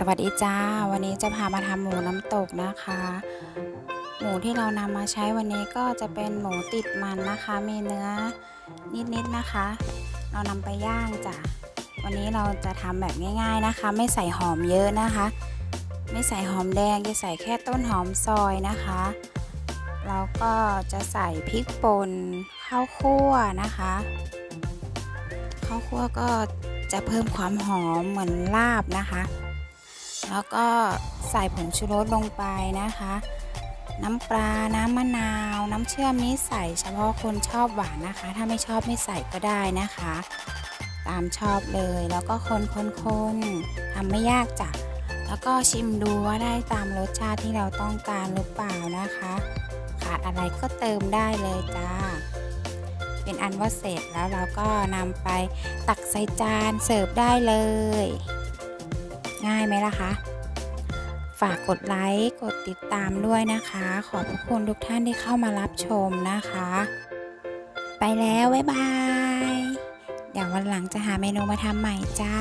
สวัสดีจ้า วันนี้จะพามาทำหมูน้ำตกนะคะ หมูที่เรานำมาใช้วันนี้ก็จะเป็นหมูติดมันนะคะ มีเนื้อนิดๆนะคะ เรานำไปย่างจ้ะ วันนี้เราจะทำแบบง่ายๆนะคะ ไม่ใส่หอมเยอะนะคะ ไม่ใส่หอมแดงจะใส่แค่ต้นหอมซอยนะคะแล้วก็จะใส่พริกป่นข้าวคั่วนะคะข้าวคั่วก็จะเพิ่มความหอมเหมือนลาบนะคะ แล้วก็ใส่ผงชูรสลงไปนะคะ น้ำปลา น้ำมะนาว น้ำเชื่อมนี้ใส่เฉพาะคนชอบหวานนะคะ ถ้าไม่ชอบไม่ใส่ก็ได้นะคะ ตามชอบเลยแล้วก็คนคนคนทำไม่ยากจ้ะแล้วก็ชิมดูว่าได้ตามรสชาติที่เราต้องการหรือเปล่านะคะ ขาดอะไรก็เติมได้เลยจ้าเป็นอันว่าเสร็จแล้วเราก็นำไปตักใส่จานเสิร์ฟได้เลย ง่ายไหมล่ะคะ ฝากกดไลค์กดติดตามด้วยนะคะ ขอบพระคุณทุกท่านที่เข้ามารับชมนะคะ ไปแล้ว บ๊ายบาย เดี๋ยววันหลังจะหาเมนูมาทำใหม่จ้า